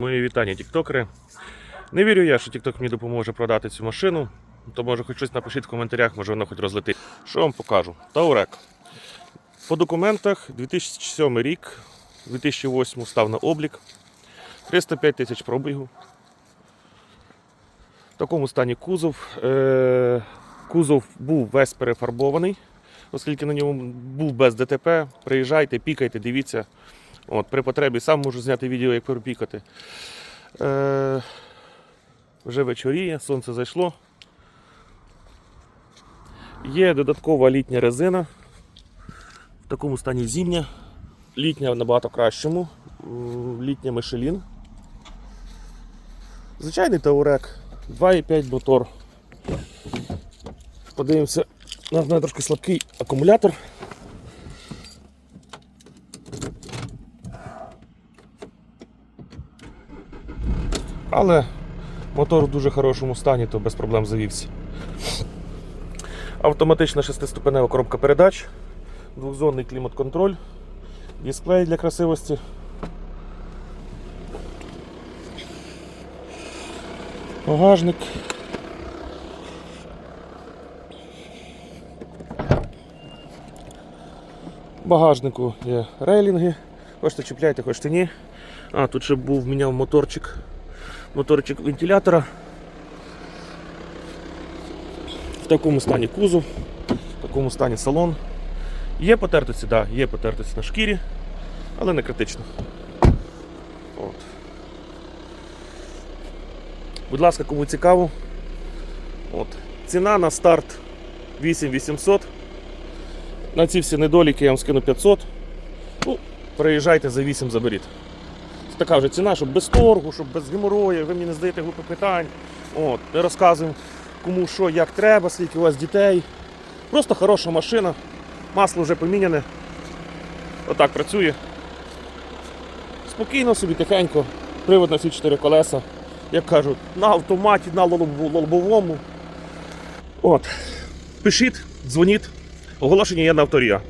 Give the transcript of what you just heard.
Мої вітання, тіктокери. Не вірю я, що тікток мені допоможе продати цю машину. То може хоч щось напишіть в коментарях, може воно хоч розлетить. Що вам покажу? Таурек. По документах 2007 рік, 2008 став на облік. 305 тисяч пробігу. В такому стані кузов. Е- кузов був весь перефарбований, оскільки на ньому був без ДТП. Приїжджайте, пікайте, дивіться. От, при потребі сам можу зняти відео, як перепікати. Е, вже вечоріє, сонце зайшло. Є додаткова літня резина. В такому стані зімня. Літня в набагато кращому. Літня Мишелін. Звичайний таурек. 2,5 мотор. Подивимося, у нас трошки слабкий акумулятор. Але мотор в дуже хорошому стані, то без проблем завівся. Автоматична шестиступенева коробка передач, двохзонний клімат-контроль, дисплей для красивості. Багажник. Багажнику є рейлінги. Хочете чіпляйте, хочете ні. А, тут ще був міняв моторчик. Моторчик вентилятора. В такому стані кузов, в такому стані салон. Є потертості, да, є потертості на шкірі, але не критично. От. Будь ласка, кому цікаво. От. Ціна на старт 8800. На ці всі недоліки я вам скину 500. Ну, приїжджайте за 8 заберіть. Така вже ціна, щоб без торгу, щоб без геморою, ви мені не задаєте глупих питань. От, розказуємо кому що, як треба, скільки у вас дітей. Просто хороша машина. Масло вже поміняне. Отак працює. Спокійно собі, тихенько. Привод на всі чотири колеса. Як кажуть, на автоматі, на лобовому. От. Пишіть, дзвоніть. Оголошення є на авторія.